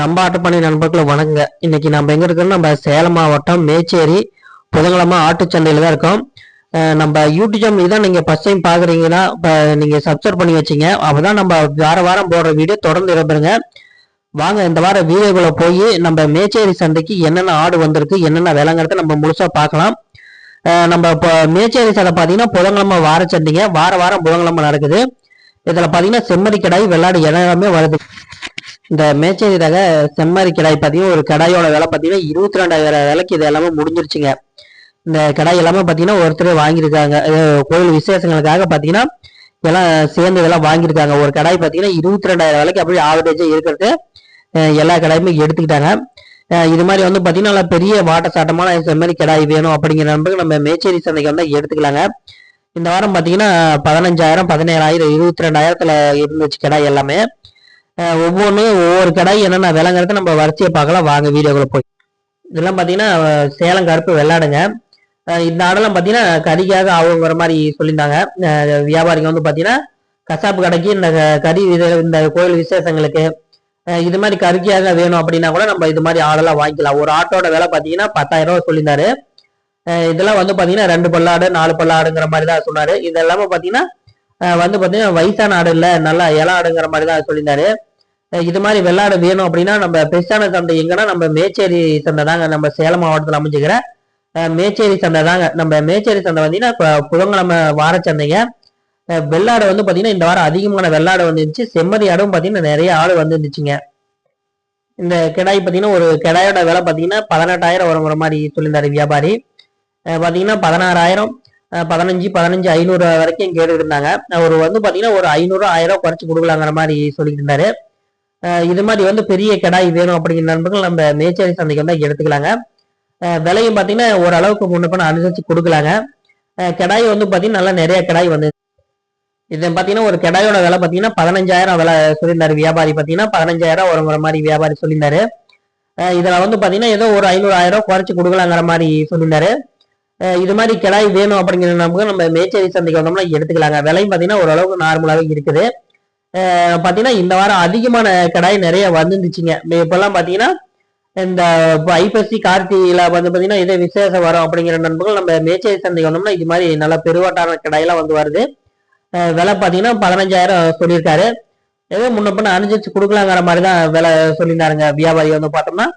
நம்ம ஆட்டுப்பணி நண்பர்களை வணங்குங்க. இன்னைக்கு நம்ம எங்க இருக்கோம்னா நம்ம சேலம் மாவட்டம் மேச்சேரி புதன்கிழமை ஆட்டுச்சந்தையில தான் இருக்கோம். நம்ம யூடியூப் இதான் நீங்க ஃபர்ஸ்ட் டைம் பாக்குறீங்கன்னா இப்போ நீங்க சப்ஸ்கிரைப் பண்ணி வச்சீங்க. அப்பதான் நம்ம வார வாரம் போடுற வீடியோ தொடர்ந்து இடம்பெறுங்க. வாங்க இந்த வாரம் வீடியோக்குள்ள போய் நம்ம மேச்சேரி சந்தைக்கு என்னென்ன ஆடு வந்திருக்கு என்னென்ன விலங்கிறத நம்ம முழுசா பார்க்கலாம். நம்ம இப்போ மேச்சேரி சந்தை பார்த்தீங்கன்னா புதன்கிழமை வார சந்தைங்க. வார வாரம் புதன்கிழமை நடக்குது. இதில் பார்த்தீங்கன்னா செம்மறி கிடாய் வெள்ளாடு எல்லாமே வருது. இந்த மேச்சேரி ரக செம்மறி கிடாய் பார்த்தீங்கன்னா ஒரு கடாயோட விலை பார்த்தீங்கன்னா இருபத்தி ரெண்டாயிரம் விலைக்கு இது எல்லாமே முடிஞ்சிருச்சுங்க. இந்த கடாய் எல்லாமே பார்த்தீங்கன்னா ஒருத்தர் வாங்கியிருக்காங்க. கோயில் விசேஷங்களுக்காக பார்த்தீங்கன்னா இதெல்லாம் சேர்ந்து இதெல்லாம் வாங்கியிருக்காங்க. ஒரு கடாய் பார்த்தீங்கன்னா இருபத்தி ரெண்டாயிரம் விலைக்கு அப்படியே ஆவரேஜாக இருக்கிறது எல்லா கடாயுமே எடுத்துக்கிட்டாங்க. இது மாதிரி வந்து பார்த்தீங்கன்னா நல்லா பெரிய வாட்ட சாட்டமான செம்மறி கடாய் வேணும் அப்படிங்கிற நம்பருக்கு நம்ம மேச்சேரி சந்தைக்கு வந்து எடுத்துக்கலாங்க. இந்த வாரம் பார்த்தீங்கன்னா பதினஞ்சாயிரம் பதினேழாயிரம் இருபத்தி ரெண்டாயிரத்தில் இருந்துச்சு கடாய் எல்லாமே. ஒவ்வொன்றும் ஒவ்வொரு கடை என்னென்ன விலைங்கிறத நம்ம வரிசையை பார்க்கலாம். வாங்க வீடியோக்குள்ள போய். இதெல்லாம் பார்த்தீங்கன்னா சேலம் கருப்பு விளாடுங்க இந்த ஆடெல்லாம் பார்த்தீங்கன்னா கறிக்காக ஆகுங்கிற மாதிரி சொல்லியிருந்தாங்க. வியாபாரிங்க வந்து பார்த்தீங்கன்னா கசாப்பு கடைக்கு இந்த கறி இது இந்த கோயில் விசேஷங்களுக்கு இது மாதிரி கறிக்காக வேணும் அப்படின்னா கூட நம்ம இது மாதிரி ஆடெல்லாம் வாங்கிக்கலாம். ஒரு ஆட்டோட விலை பார்த்தீங்கன்னா பத்தாயிரம் ரூபா சொல்லியிருந்தாரு. இதெல்லாம் வந்து பார்த்தீங்கன்னா ரெண்டு பல்லாடு நாலு பல்லாடுங்கிற மாதிரி தான் சொன்னார். இது எல்லாமே பார்த்தீங்கன்னா வந்து பார்த்தீங்கன்னா வயசான ஆடு இல்லை நல்லா இல ஆடுங்கிற மாதிரி தான் சொல்லியிருந்தாரு. இது மாதிரி வெள்ளாடு வேணும் அப்படின்னா நம்ம பெஸ்டான சந்தை எங்கன்னா நம்ம மேச்சேரி சந்தை தாங்க நம்ம சேலம் மாவட்டத்தில் அமைஞ்சுக்கிற மேச்சேரி சந்தை தாங்க. நம்ம மேச்சேரி சந்தை பார்த்தீங்கன்னா இப்போ புதன்கிழமை வார சந்தைங்க. வெள்ளாடு வந்து பார்த்தீங்கன்னா இந்த வாரம் அதிகமான வெள்ளாடு வந்துருந்துச்சு. செம்மறி ஆடும் பார்த்தீங்கன்னா நிறைய ஆடு வந்துருந்துச்சுங்க. இந்த கிடாய் பார்த்தீங்கன்னா ஒரு கிடாயோட விலை பார்த்தீங்கன்னா பதினெட்டாயிரம் வருங்கிற மாதிரி சொல்லியிருந்தாரு வியாபாரி. பார்த்தீங்கன்னா பதினாறாயிரம். பதினஞ்சு பதினஞ்சு ஐநூறு வரைக்கும் கேட்டுருந்தாங்க இருந்தாங்க அவர் வந்து பார்த்தீங்கன்னா ஒரு ஐநூறு ஆயிரம் குறைச்சி கொடுக்கலாங்கிற மாதிரி சொல்லிட்டு இருந்தாரு. இது மாதிரி வந்து பெரிய கிடாய் வேணும் அப்படிங்கிற நண்பர்கள் நம்ம மேச்சேரி சந்தைக்கு வந்து எடுத்துக்கலாங்க. விலையும் பார்த்தீங்கன்னா ஓரளவுக்கு முன்ன பண்ண அனுசரித்து கொடுக்கலாங்க. கடாய் கிடாய் வந்து பார்த்தீங்கன்னா நல்லா நிறைய கிடாய் வந்து இது பார்த்தீங்கன்னா ஒரு கிடாயோட விலை பார்த்தீங்கன்னா பதினஞ்சாயிரம் விலை சொல்லியிருந்தாரு. வியாபாரி பார்த்தீங்கன்னா பதினஞ்சாயிரம் வருங்கிற மாதிரி வியாபாரி சொல்லியிருந்தாரு. இதில் வந்து பார்த்தீங்கன்னா ஏதோ ஒரு ஐநூறு ஆயிரம் குறைச்சி கொடுக்கலாங்கிற மாதிரி சொல்லியிருந்தாரு. இது மாதிரி கிடாய் வேணும் அப்படிங்கிற நமக்கு நம்ம மேச்சேரி சந்தைக்கு வந்தோம்னா எடுத்துக்கலாங்க. விலையும் பார்த்தீங்கன்னா ஓரளவுக்கு நார்மலாகவே இருக்குது. பார்த்தீங்கன்னா இந்த வாரம் அதிகமான கிடாய் நிறைய வந்துருந்துச்சுங்க. இப்போல்லாம் பார்த்தீங்கன்னா இந்த இப்போ ஐப்பசி கார்த்திகையில் வந்து பார்த்தீங்கன்னா இதே விசேஷம் வரும் அப்படிங்கிற நண்பர்கள் நம்ம மேச்சேரி சந்தைக்கு வந்தோம்னா இது மாதிரி நல்ல பெருவாட்டான கிடாயெல்லாம் வந்து வருது. விலை பார்த்தீங்கன்னா பதினஞ்சாயிரம் சொல்லியிருக்காரு. ஏதோ முன்ன பண்ண அனுசரிச்சு கொடுக்கலாங்கிற மாதிரி தான் விலை சொல்லியிருந்தாருங்க. வியாபாரி வந்து பார்த்தோம்னா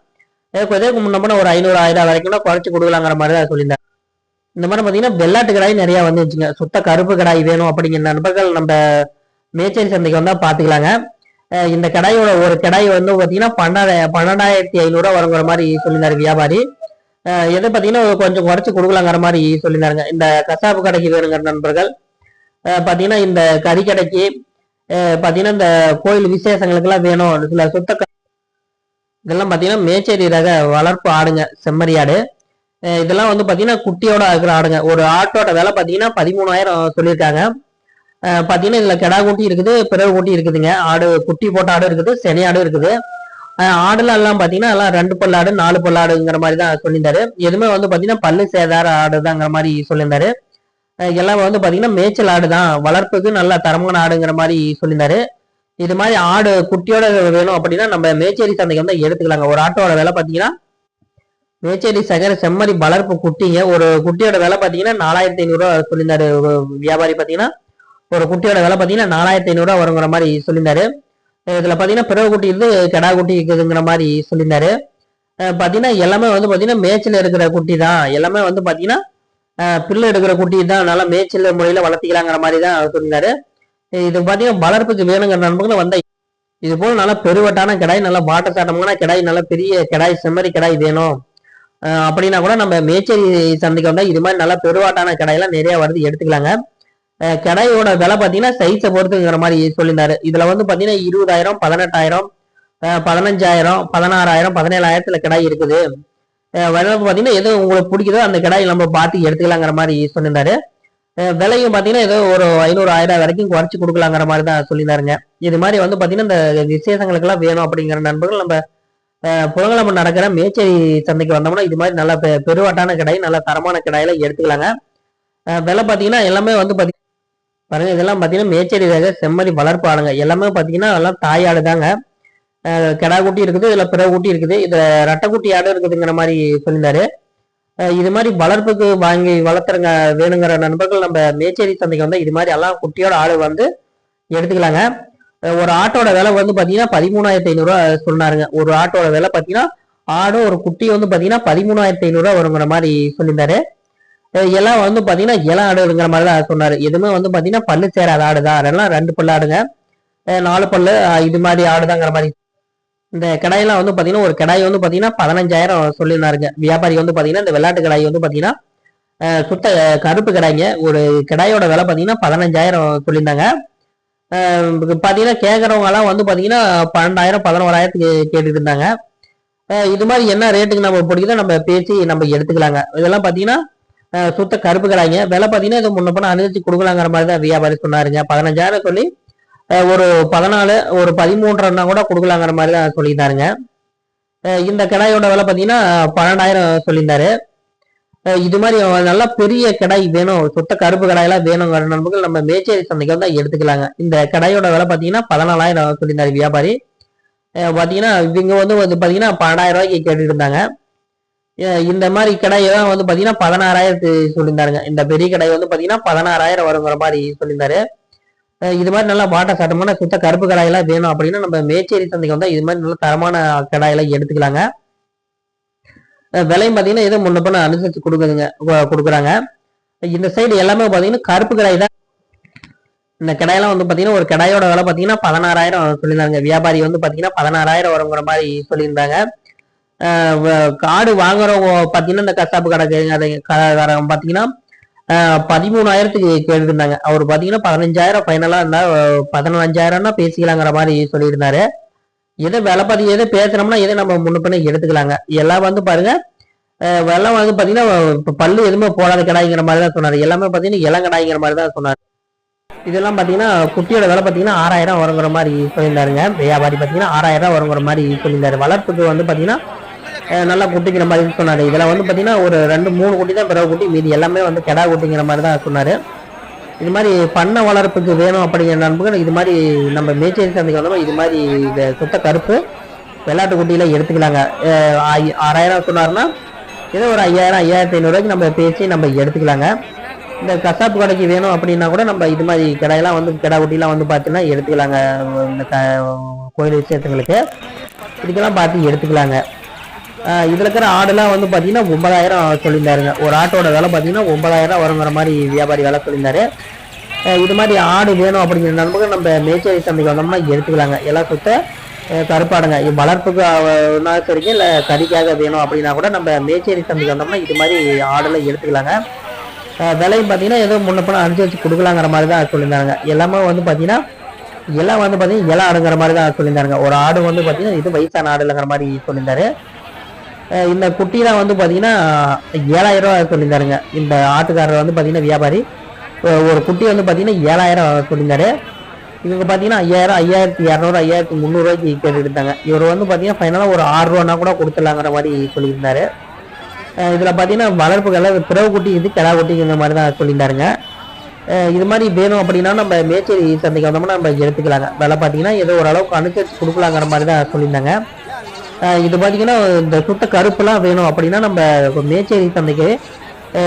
ஏதோ முன்ன பண்ண ஒரு ஐநூறு ஆயிரம் வரைக்கும் குறைச்சி கொடுக்கலாங்கிற மாதிரி தான் சொல்லியிருந்தாரு. இந்த மாதிரி பார்த்தீங்கன்னா வெள்ளாட்டு கடாய் நிறைய வந்துச்சுங்க. சுத்த கருப்பு கடாய் வேணும் அப்படிங்கிற நண்பர்கள் நம்ம மேச்சேரி சந்தைக்கு வந்தால் பார்த்துக்கலாங்க இந்த கடாயோட ஒரு கடாய் வந்து பார்த்தீங்கன்னா பன்னெண்டாயிரம் பன்னெண்டாயிரத்தி ஐநூறுரூவா வருங்கிற மாதிரி சொல்லியிருந்தாரு வியாபாரி. எதை பார்த்தீங்கன்னா கொஞ்சம் குறைச்சி கொடுக்கலாங்கிற மாதிரி சொல்லியிருந்தாருங்க. இந்த கசாப்பு கடைக்கு வேணுங்கிற நண்பர்கள் பார்த்தீங்கன்னா இந்த கறி கடைக்கு பார்த்தீங்கன்னா இந்த கோயில் விசேஷங்களுக்கெல்லாம் வேணும். சில சுத்த இதெல்லாம் பார்த்தீங்கன்னா மேச்சேரி ரக வளர்ப்பு ஆடுங்க செம்மறி ஆடு. இதெல்லாம் வந்து பார்த்தீங்கன்னா குட்டியோட இருக்கிற ஆடுங்க. ஒரு ஆட்டோட விலை பார்த்தீங்கன்னா பதிமூணாயிரம் சொல்லியிருக்காங்க. பார்த்தீங்கன்னா இதில் கிடா குட்டி இருக்குது பிறகு குட்டி இருக்குதுங்க. ஆடு குட்டி போட்ட ஆடு இருக்குது செனி ஆடு இருக்குது. ஆடுலாம் எல்லாம் பார்த்தீங்கன்னா எல்லாம் ரெண்டு பல்லாடு நாலு பல்லாடுங்கிற மாதிரி தான் சொல்லியிருந்தாரு. எதுவுமே வந்து பார்த்தீங்கன்னா பல்லு சேதார ஆடுதாங்கிற மாதிரி சொல்லியிருந்தாரு. அஹ் எல்லாம் வந்து பார்த்தீங்கன்னா மேய்ச்சல் ஆடு தான் வளர்ப்புக்கு நல்ல தரமான ஆடுங்கிற மாதிரி சொல்லியிருந்தாரு. இது மாதிரி ஆடு குட்டியோட வேணும் அப்படின்னா நம்ம மேச்சேரி சந்தைக்கு வந்து எடுத்துக்கலாங்க. ஒரு ஆட்டோட விலை பார்த்தீங்கன்னா மேச்சேரி சகர செம்மறி வளர்ப்பு குட்டிங்க. ஒரு குட்டியோட விலை பார்த்தீங்கன்னா நாலாயிரத்தி ஐநூறுரூவா சொல்லியிருந்தாரு. வியாபாரி பார்த்தீங்கன்னா ஒரு குட்டியோட விலை பார்த்தீங்கன்னா நாலாயிரத்தி ஐநூறுரூவா வருங்கிற மாதிரி சொல்லியிருந்தாரு. இதில் பார்த்தீங்கன்னா பிறகு குட்டி இருந்து கெடா குட்டி இருக்குதுங்கிற மாதிரி சொல்லியிருந்தாரு. பார்த்தீங்கன்னா எல்லாமே வந்து பார்த்தீங்கன்னா மேய்ச்சல் இருக்கிற குட்டி தான். எல்லாமே வந்து பார்த்தீங்கன்னா அஹ் பில்லு எடுக்கிற குட்டி தான். நல்லா மேய்ச்சல் முறையில் வளர்த்திக்கலாங்கிற மாதிரி தான் சொல்லியிருந்தாரு. இது பார்த்தீங்கன்னா வளர்ப்புக்கு வேணுங்கிற நண்பர்கள் வந்த இது போல் நல்லா பெருவட்டான கிடாய் நல்லா வாட்ட சாட்டமான கிடாய் நல்ல பெரிய கிடாய் செம்மறி கிடாய் வேணும். அப்படின்னா கூட நம்ம மேச்சேரி சந்தைக்கு வந்தால் இது மாதிரி நல்லா பெருவாட்டான கடையெல்லாம் நிறைய வருது எடுத்துக்கலாங்க. கடையோட விலை பார்த்தீங்கன்னா சைஸை பொறுத்துங்கிற மாதிரி சொல்லியிருந்தாரு. இதில் வந்து பார்த்தீங்கன்னா இருபதாயிரம் பதினெட்டாயிரம் பதினஞ்சாயிரம் பதினாறாயிரம் பதினேழாயிரத்தில் கிடாய் இருக்குது. விலை பார்த்தீங்கன்னா எது உங்களுக்கு பிடிக்குதோ அந்த கடாய் நம்ம பார்த்து எடுத்துக்கலாங்கிற மாதிரி சொல்லியிருந்தாரு. விலையும் பார்த்தீங்கன்னா ஏதோ ஒரு ஐநூறு ஆயிரம் வரைக்கும் குறைச்சி கொடுக்கலாங்கிற மாதிரி தான் சொல்லியிருந்தாருங்க. இது மாதிரி வந்து பார்த்தீங்கன்னா இந்த விசேஷங்களுக்கெல்லாம் வேணும் அப்படிங்கிற நண்பர்கள் நம்ம அஹ் நடக்கிற மேச்சேரி சந்தைக்கு வந்தோம்னா இது மாதிரி நல்ல பெ- பெருவாட்டான கடை நல்ல தரமான கடாயில எடுத்துக்கலாங்க. அஹ் விலை பார்த்தீங்கன்னா எல்லாமே வந்து பார்த்தீங்கன்னா பாருங்க இதெல்லாம் பார்த்தீங்கன்னா மேச்சேரி ரக செம்மறி வளர்ப்பு எல்லாமே பார்த்தீங்கன்னா எல்லாம் தாயாடு தாங்க. கிடா குட்டி இருக்குது இதில் பிற குட்டி இருக்குது இதில் ரெட்டை குட்டி ஆடு இருக்குதுங்கிற மாதிரி சொல்லியிருந்தாரு. இது மாதிரி வளர்ப்புக்கு வாங்கி வளர்த்துறங்க வேணுங்கிற நண்பர்கள் நம்ம மேச்சேரி சந்தைக்கு வந்தால் இது மாதிரி எல்லாம் குட்டியோட ஆடு வந்து எடுத்துக்கலாங்க. ஒரு ஆட்டோட விலை வந்து பார்த்தீங்கன்னா பதிமூணாயிரத்தி ஐநூறுரூவா சொன்னாருங்க. ஒரு ஆட்டோட விலை பார்த்தீங்கன்னா ஆடும் ஒரு குட்டி வந்து பார்த்தீங்கன்னா பதிமூணாயிரத்தி ஐநூறுரூவா வருங்கிற மாதிரி சொல்லியிருந்தாரு. எல்லாம் வந்து பார்த்தீங்கன்னா இல ஆடுங்கிற மாதிரி தான் சொன்னார். எதுவுமே வந்து பார்த்தீங்கன்னா பல்லு சேராத ஆடு தான் அதெல்லாம் ரெண்டு பல்லு ஆடுங்க. நாலு பல்லு இது மாதிரி ஆடுதாங்கிற மாதிரி. இந்த கடாயெல்லாம் வந்து பார்த்தீங்கன்னா ஒரு கடாய் வந்து பார்த்தீங்கன்னா பதினஞ்சாயிரம் சொல்லியிருந்தாருங்க. வியாபாரி வந்து பார்த்தீங்கன்னா இந்த விளையாட்டு கடாய் வந்து பார்த்தீங்கன்னா சுத்த கருப்பு கடாய்ங்க. ஒரு கடாயோட விலை பார்த்தீங்கன்னா பதினஞ்சாயிரம் சொல்லியிருந்தாங்க. பார்த்தீங்கன்னா கேட்குறவங்கலாம் வந்து பார்த்தீங்கன்னா பன்னெண்டாயிரம் பதினோராயிரத்துக்கு கேட்டுட்டு இருந்தாங்க இது மாதிரி என்ன ரேட்டுக்கு நம்ம பிடிக்குதோ நம்ம பேசி நம்ம எடுத்துக்கலாங்க. இதெல்லாம் பார்த்தீங்கன்னா சுத்த கருப்பு கடாய்ங்க. விலை பார்த்தீங்கன்னா இது முன்ன பண்ண அனுசரிச்சு கொடுக்கலாங்கிற மாதிரி தான் வியாபாரி சொன்னாருங்க. பதினஞ்சாயிரம் சொல்லி ஒரு பதினாலு ஒரு பதிமூன்றரைனா கூட கொடுக்கலாங்கிற மாதிரி தான் சொல்லியிருந்தாருங்க. இந்த கடாயோட விலை பார்த்தீங்கன்னா பன்னெண்டாயிரம் சொல்லியிருந்தாரு. இது மாதிரி நல்லா பெரிய கடாய் வேணும். சுத்த கருப்பு கடாயெல்லாம் வேணுங்கிற நண்பர்கள் நம்ம மேச்சேரி சந்தைக்கு வந்து எடுத்துக்கலாங்க. இந்த கடாயோட விலை பார்த்தீங்கன்னா பதினாலாயிரம் சொல்லியிருந்தாரு வியாபாரி. பார்த்தீங்கன்னா இவங்க வந்து வந்து பார்த்தீங்கன்னா பன்னெண்டாயிரம் ரூபாய்க்கு கேட்டுட்டு இருந்தாங்க இந்த மாதிரி கடாய் வந்து பார்த்தீங்கன்னா பதினாறாயிரத்து சொல்லியிருந்தாருங்க. இந்த பெரிய கடை வந்து பார்த்தீங்கன்னா பதினாறாயிரம் வருங்கிற மாதிரி சொல்லியிருந்தாரு. இது மாதிரி நல்லா வாட்ட சட்டமான சுத்த கருப்பு கடாயெல்லாம் வேணும் அப்படின்னா நம்ம மேச்சேரி சந்தைக்கு வந்தா இது மாதிரி நல்ல தரமான கடாயெல்லாம் எடுத்துக்கலாங்க. விலையும் பார்த்தீங்கன்னா ஏதோ முன்ன பண்ண அனுசரித்து கொடுக்குதுங்க கொடுக்குறாங்க. இந்த சைடு எல்லாமே பார்த்தீங்கன்னா கருப்பு கடாய் தான். இந்த கடையெல்லாம் வந்து பார்த்தீங்கன்னா ஒரு கடாயோட விலை பார்த்தீங்கன்னா பதினாறாயிரம் சொல்லியிருந்தாங்க. வியாபாரி வந்து பார்த்தீங்கன்னா பதினாறாயிரம் வருங்கிற மாதிரி சொல்லியிருந்தாங்க. காடு வாங்குறவங்க பார்த்தீங்கன்னா இந்த கசாப்பு கடை கடைக்காரங்க பார்த்தீங்கன்னா பதிமூணாயிரத்துக்கு கேட்டுருந்தாங்க. அவர் பார்த்தீங்கன்னா பதினஞ்சாயிரம் ஃபைனலாக இருந்தால் பதினஞ்சாயிரம்னா பேசிக்கலாங்கிற மாதிரி சொல்லியிருந்தாரு. எதை விலை பத்தி எதை பேசுனோம்னா எதை நம்ம முன்ன பின்ன எடுத்துக்கலாங்க. எல்லாம் வந்து பாருங்க வெள்ளம் வந்து பார்த்தீங்கன்னா இப்போ பல்லு எதுவுமே போடாத கடாய்ங்கிற மாதிரி தான் சொன்னார். எல்லாமே பார்த்தீங்கன்னா இளங்கடாய்ங்கிற மாதிரி தான் சொன்னார். இதெல்லாம் பார்த்தீங்கன்னா குட்டியோட விலை பார்த்தீங்கன்னா ஆறாயிரம் வருங்கிற மாதிரி சொல்லியிருந்தாருங்க. வியாபாரி பார்த்தீங்கன்னா ஆறாயிரம் வருங்கிற மாதிரி சொல்லியிருந்தாரு. வளர்ப்புக்கு வந்து பார்த்தீங்கன்னா நல்லா குட்டிக்கிற மாதிரி சொன்னார். இதில் வந்து பார்த்தீங்கன்னா ஒரு ரெண்டு மூணு குட்டி தான் பிறகு குட்டி மீதி எல்லாமே வந்து கெடா குட்டிங்கிற மாதிரி தான் சொன்னார். இது மாதிரி பண்ணை வளர்ப்புக்கு வேணும் அப்படிங்கிற நண்பர்கள் இது மாதிரி நம்ம மேச்சேரி சந்தைக்கு வந்தோம் இது மாதிரி இந்த சுத்த கருப்பு வெள்ளாட்டு குட்டியில் எடுத்துக்கலாங்க. ஆயி- ஆறாயிரம் சொன்னார்னா ஏதோ ஒரு ஐயாயிரம் ஐயாயிரத்தி ஐநூறுரூவாய்க்கு நம்ம பேசி நம்ம எடுத்துக்கலாங்க. இந்த கசாப்பு கடைக்கு வேணும் அப்படின்னா கூட நம்ம இது மாதிரி கடையெல்லாம் வந்து கிடா குட்டிலாம் வந்து பார்த்தீங்கன்னா எடுத்துக்கலாங்க இந்த க கோயில் விஷயத்துங்களுக்கு. இதுக்கெல்லாம் பார்த்து எடுத்துக்கலாங்க. இதில் இருக்கிற ஆடுலாம் வந்து பார்த்தீங்கன்னா ஒன்பதாயிரம் சொல்லியிருந்தாருங்க. ஒரு ஆட்டோட விலை பார்த்தீங்கன்னா ஒன்பதாயிரம் வருங்கிற மாதிரி வியாபாரி விலை சொல்லியிருந்தாரு. இது மாதிரி ஆடு வேணும் அப்படிங்கிற நண்பர்கள் நம்ம மேச்சேரி சந்தைக்கு வந்தோம்னா எடுத்துக்கலாங்க. எல்லாம் சுத்த கருப்பாடுங்க. வளர்ப்புக்கு சரிங்க இல்லை கறிக்காக வேணும் அப்படின்னா கூட நம்ம மேச்சேரி சந்தைக்கு வந்தோம்னா இது மாதிரி ஆடெல்லாம் எடுத்துக்கலாங்க. விலையும் பார்த்தீங்கன்னா ஏதோ முன்ன பின்ன வச்சு கொடுக்கலாங்கிற மாதிரி தான் சொல்லியிருந்தாங்க எல்லாமே வந்து பார்த்தீங்கன்னா எல்லாம் வந்து பார்த்தீங்கன்னா இலை ஆடுங்கிற மாதிரி தான் சொல்லியிருந்தாருங்க. ஒரு ஆடு வந்து பார்த்தீங்கன்னா இது வயசான ஆடு இல்லைங்கிற மாதிரி சொல்லியிருந்தாரு. இந்த குட்டிலாம் வந்து பார்த்தீங்கன்னா ஏழாயிரம் ரூபா சொல்லியிருந்தாருங்க. இந்த ஆட்டுக்காரர் வந்து பார்த்தீங்கன்னா வியாபாரி. ஒரு குட்டி வந்து பார்த்தீங்கன்னா ஏழாயிரம் சொல்லியிருந்தாரு. இவங்க பார்த்தீங்கன்னா ஐயாயிரம் ஐயாயிரத்தி இரநூறு ஐயாயிரத்தி முந்நூறுவாய்க்கு கேட்டுட்டு இருந்தாங்க. இவர் வந்து பார்த்தீங்கன்னா ஃபைனலாக ஒரு ஆறு ரூபானா கூட கொடுத்துடலாங்கிற மாதிரி சொல்லியிருந்தாரு. இதில் பார்த்தீங்கன்னா வளர்ப்புகளை பிறவு குட்டி இது கிடா குட்டிங்கிற மாதிரி தான் சொல்லியிருந்தாருங்க இது மாதிரி வேணும் அப்படின்னா நம்ம மேச்சேரி சந்தைக்கு வந்தோம்னா நம்ம எடுத்துக்கலாங்க. விலை பார்த்தீங்கன்னா ஏதோ ஓரளவுக்கு அனுசரித்து கொடுக்கலாங்கிற மாதிரி தான் சொல்லியிருந்தாங்க. இது பார்த்தீங்கன்னா இந்த சுத்த கருப்புலாம் வேணும் அப்படின்னா நம்ம மேச்சேரி சந்தைக்கு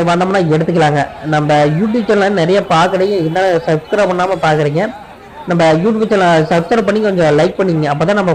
வந்தோம்னா எடுத்துக்கலாங்க. நம்ம யூடியூப் சேனல் நிறைய பார்க்குறீங்க இருந்தாலும் சப்ஸ்கிரைப் பண்ணாமல் பார்க்குறீங்க நம்ம யூடியூப் சேனல் சப்ஸ்கிரைப் பண்ணி கொஞ்சம் லைக் பண்ணிங்க அப்போ தான் நம்ம